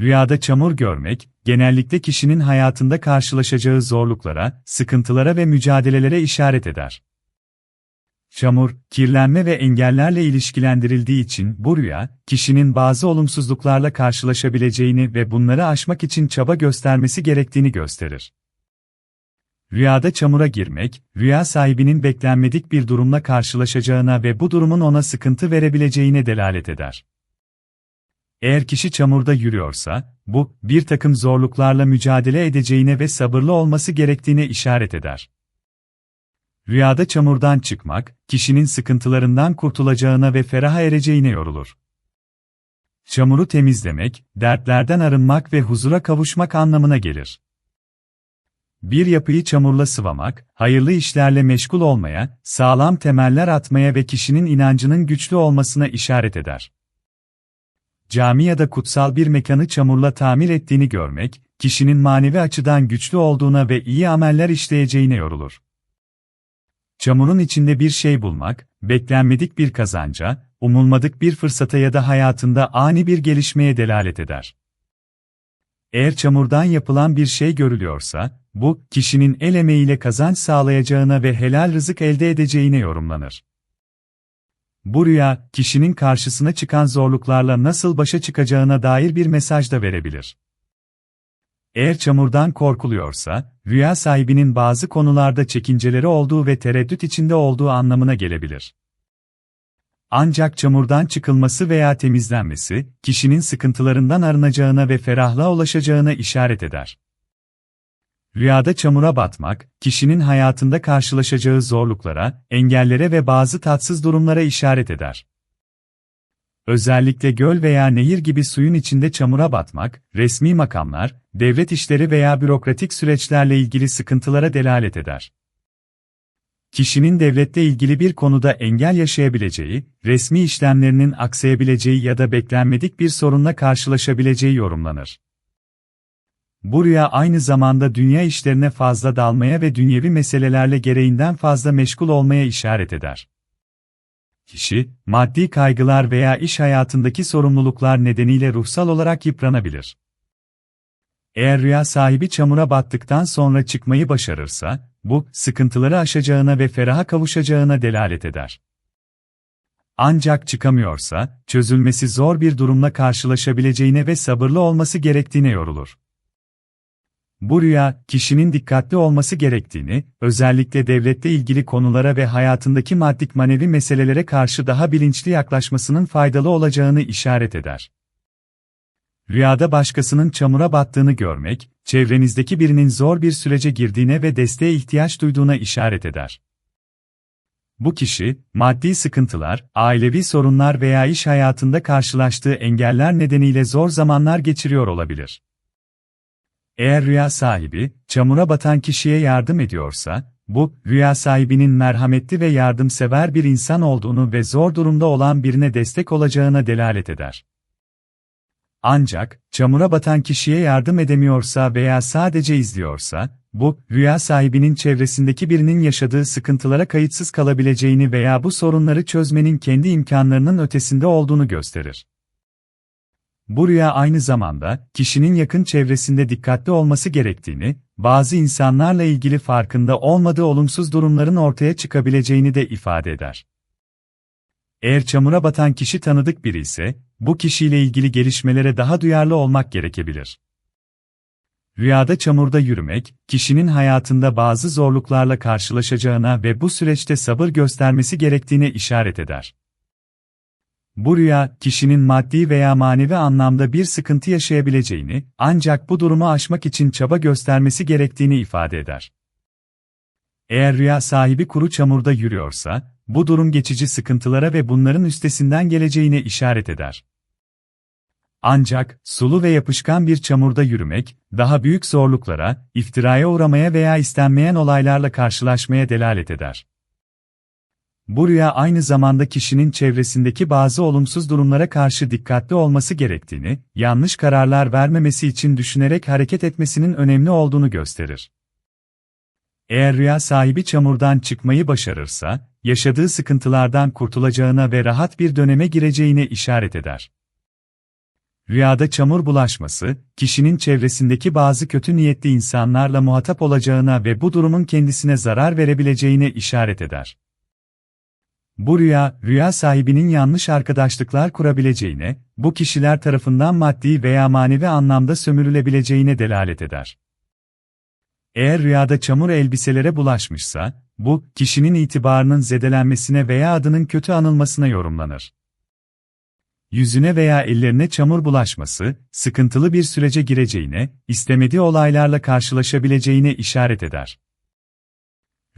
Rüyada çamur görmek, genellikle kişinin hayatında karşılaşacağı zorluklara, sıkıntılara ve mücadelelere işaret eder. Çamur, kirlenme ve engellerle ilişkilendirildiği için bu rüya, kişinin bazı olumsuzluklarla karşılaşabileceğini ve bunları aşmak için çaba göstermesi gerektiğini gösterir. Rüyada çamura girmek, rüya sahibinin beklenmedik bir durumla karşılaşacağına ve bu durumun ona sıkıntı verebileceğine delalet eder. Eğer kişi çamurda yürüyorsa, bu, bir takım zorluklarla mücadele edeceğine ve sabırlı olması gerektiğine işaret eder. Rüyada çamurdan çıkmak, kişinin sıkıntılarından kurtulacağına ve feraha ereceğine yorulur. Çamuru temizlemek, dertlerden arınmak ve huzura kavuşmak anlamına gelir. Bir yapıyı çamurla sıvamak, hayırlı işlerle meşgul olmaya, sağlam temeller atmaya ve kişinin inancının güçlü olmasına işaret eder cami ya da kutsal bir mekanı çamurla tamir ettiğini görmek, kişinin manevi açıdan güçlü olduğuna ve iyi ameller işleyeceğine yorulur. Çamurun içinde bir şey bulmak, beklenmedik bir kazanca, umulmadık bir fırsata ya da hayatında ani bir gelişmeye delalet eder. Eğer çamurdan yapılan bir şey görülüyorsa, bu, kişinin el emeğiyle kazanç sağlayacağına ve helal rızık elde edeceğine yorumlanır. Bu rüya, kişinin karşısına çıkan zorluklarla nasıl başa çıkacağına dair bir mesaj da verebilir. Eğer çamurdan korkuluyorsa, rüya sahibinin bazı konularda çekinceleri olduğu ve tereddüt içinde olduğu anlamına gelebilir. Ancak çamurdan çıkılması veya temizlenmesi, kişinin sıkıntılarından arınacağına ve ferahlığa ulaşacağına işaret eder. Rüyada çamura batmak, kişinin hayatında karşılaşacağı zorluklara, engellere ve bazı tatsız durumlara işaret eder. Özellikle göl veya nehir gibi suyun içinde çamura batmak, resmi makamlar, devlet işleri veya bürokratik süreçlerle ilgili sıkıntılara delalet eder. Kişinin devlette ilgili bir konuda engel yaşayabileceği, resmi işlemlerinin aksayabileceği ya da beklenmedik bir sorunla karşılaşabileceği yorumlanır. Bu rüya aynı zamanda dünya işlerine fazla dalmaya ve dünyevi meselelerle gereğinden fazla meşgul olmaya işaret eder. Kişi, maddi kaygılar veya iş hayatındaki sorumluluklar nedeniyle ruhsal olarak yıpranabilir. Eğer rüya sahibi çamura battıktan sonra çıkmayı başarırsa, bu, sıkıntıları aşacağına ve feraha kavuşacağına delalet eder. Ancak çıkamıyorsa, çözülmesi zor bir durumla karşılaşabileceğine ve sabırlı olması gerektiğine yorulur. Bu rüya, kişinin dikkatli olması gerektiğini, özellikle devlette ilgili konulara ve hayatındaki maddik manevi meselelere karşı daha bilinçli yaklaşmasının faydalı olacağını işaret eder. Rüyada başkasının çamura battığını görmek, çevrenizdeki birinin zor bir sürece girdiğine ve desteğe ihtiyaç duyduğuna işaret eder. Bu kişi, maddi sıkıntılar, ailevi sorunlar veya iş hayatında karşılaştığı engeller nedeniyle zor zamanlar geçiriyor olabilir. Eğer rüya sahibi, çamura batan kişiye yardım ediyorsa, bu, rüya sahibinin merhametli ve yardımsever bir insan olduğunu ve zor durumda olan birine destek olacağına delalet eder. Ancak, çamura batan kişiye yardım edemiyorsa veya sadece izliyorsa, bu, rüya sahibinin çevresindeki birinin yaşadığı sıkıntılara kayıtsız kalabileceğini veya bu sorunları çözmenin kendi imkanlarının ötesinde olduğunu gösterir. Bu rüya aynı zamanda, kişinin yakın çevresinde dikkatli olması gerektiğini, bazı insanlarla ilgili farkında olmadığı olumsuz durumların ortaya çıkabileceğini de ifade eder. Eğer çamura batan kişi tanıdık biri ise, bu kişiyle ilgili gelişmelere daha duyarlı olmak gerekebilir. Rüyada çamurda yürümek, kişinin hayatında bazı zorluklarla karşılaşacağına ve bu süreçte sabır göstermesi gerektiğine işaret eder. Bu rüya, kişinin maddi veya manevi anlamda bir sıkıntı yaşayabileceğini, ancak bu durumu aşmak için çaba göstermesi gerektiğini ifade eder. Eğer rüya sahibi kuru çamurda yürüyorsa, bu durum geçici sıkıntılara ve bunların üstesinden geleceğine işaret eder. Ancak, sulu ve yapışkan bir çamurda yürümek, daha büyük zorluklara, iftiraya uğramaya veya istenmeyen olaylarla karşılaşmaya delalet eder. Bu rüya aynı zamanda kişinin çevresindeki bazı olumsuz durumlara karşı dikkatli olması gerektiğini, yanlış kararlar vermemesi için düşünerek hareket etmesinin önemli olduğunu gösterir. Eğer rüya sahibi çamurdan çıkmayı başarırsa, yaşadığı sıkıntılardan kurtulacağına ve rahat bir döneme gireceğine işaret eder. Rüyada çamur bulaşması, kişinin çevresindeki bazı kötü niyetli insanlarla muhatap olacağına ve bu durumun kendisine zarar verebileceğine işaret eder. Bu rüya, rüya sahibinin yanlış arkadaşlıklar kurabileceğine, bu kişiler tarafından maddi veya manevi anlamda sömürülebileceğine delalet eder. Eğer rüyada çamur elbiselere bulaşmışsa, bu, kişinin itibarının zedelenmesine veya adının kötü anılmasına yorumlanır. Yüzüne veya ellerine çamur bulaşması, sıkıntılı bir sürece gireceğine, istemediği olaylarla karşılaşabileceğine işaret eder.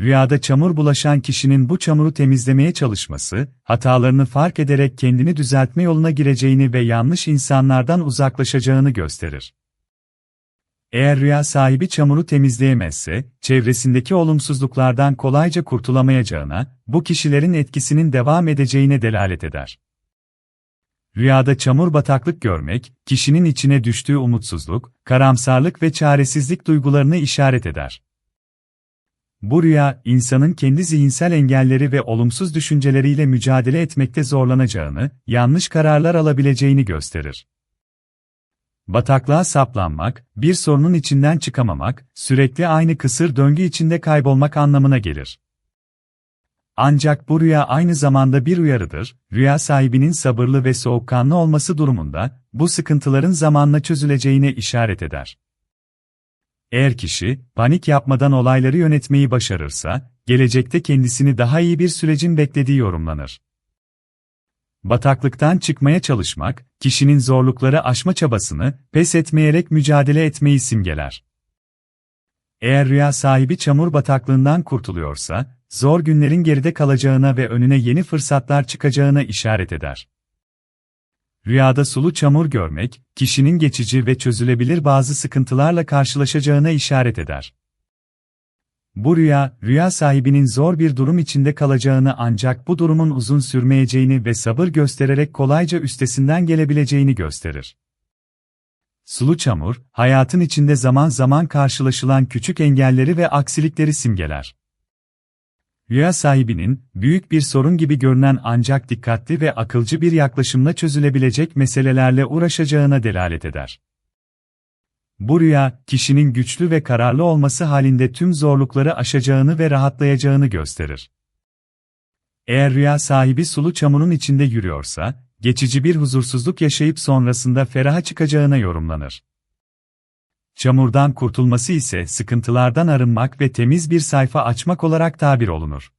Rüyada çamur bulaşan kişinin bu çamuru temizlemeye çalışması, hatalarını fark ederek kendini düzeltme yoluna gireceğini ve yanlış insanlardan uzaklaşacağını gösterir. Eğer rüya sahibi çamuru temizleyemezse, çevresindeki olumsuzluklardan kolayca kurtulamayacağına, bu kişilerin etkisinin devam edeceğine delalet eder. Rüyada çamur bataklık görmek, kişinin içine düştüğü umutsuzluk, karamsarlık ve çaresizlik duygularını işaret eder. Bu rüya, insanın kendi zihinsel engelleri ve olumsuz düşünceleriyle mücadele etmekte zorlanacağını, yanlış kararlar alabileceğini gösterir. Bataklığa saplanmak, bir sorunun içinden çıkamamak, sürekli aynı kısır döngü içinde kaybolmak anlamına gelir. Ancak bu rüya aynı zamanda bir uyarıdır, rüya sahibinin sabırlı ve soğukkanlı olması durumunda, bu sıkıntıların zamanla çözüleceğine işaret eder. Eğer kişi, panik yapmadan olayları yönetmeyi başarırsa, gelecekte kendisini daha iyi bir sürecin beklediği yorumlanır. Bataklıktan çıkmaya çalışmak, kişinin zorlukları aşma çabasını, pes etmeyerek mücadele etmeyi simgeler. Eğer rüya sahibi çamur bataklığından kurtuluyorsa, zor günlerin geride kalacağına ve önüne yeni fırsatlar çıkacağına işaret eder. Rüyada sulu çamur görmek, kişinin geçici ve çözülebilir bazı sıkıntılarla karşılaşacağına işaret eder. Bu rüya, rüya sahibinin zor bir durum içinde kalacağını ancak bu durumun uzun sürmeyeceğini ve sabır göstererek kolayca üstesinden gelebileceğini gösterir. Sulu çamur, hayatın içinde zaman zaman karşılaşılan küçük engelleri ve aksilikleri simgeler. Rüya sahibinin, büyük bir sorun gibi görünen ancak dikkatli ve akılcı bir yaklaşımla çözülebilecek meselelerle uğraşacağına delalet eder. Bu rüya, kişinin güçlü ve kararlı olması halinde tüm zorlukları aşacağını ve rahatlayacağını gösterir. Eğer rüya sahibi sulu çamurun içinde yürüyorsa, geçici bir huzursuzluk yaşayıp sonrasında feraha çıkacağına yorumlanır. Çamurdan kurtulması ise sıkıntılardan arınmak ve temiz bir sayfa açmak olarak tabir olunur.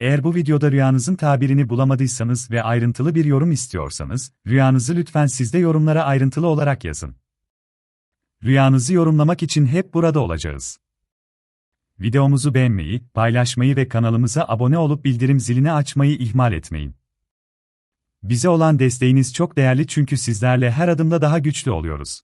Eğer bu videoda rüyanızın tabirini bulamadıysanız ve ayrıntılı bir yorum istiyorsanız, rüyanızı lütfen sizde yorumlara ayrıntılı olarak yazın. Rüyanızı yorumlamak için hep burada olacağız. Videomuzu beğenmeyi, paylaşmayı ve kanalımıza abone olup bildirim zilini açmayı ihmal etmeyin. Bize olan desteğiniz çok değerli çünkü sizlerle her adımda daha güçlü oluyoruz.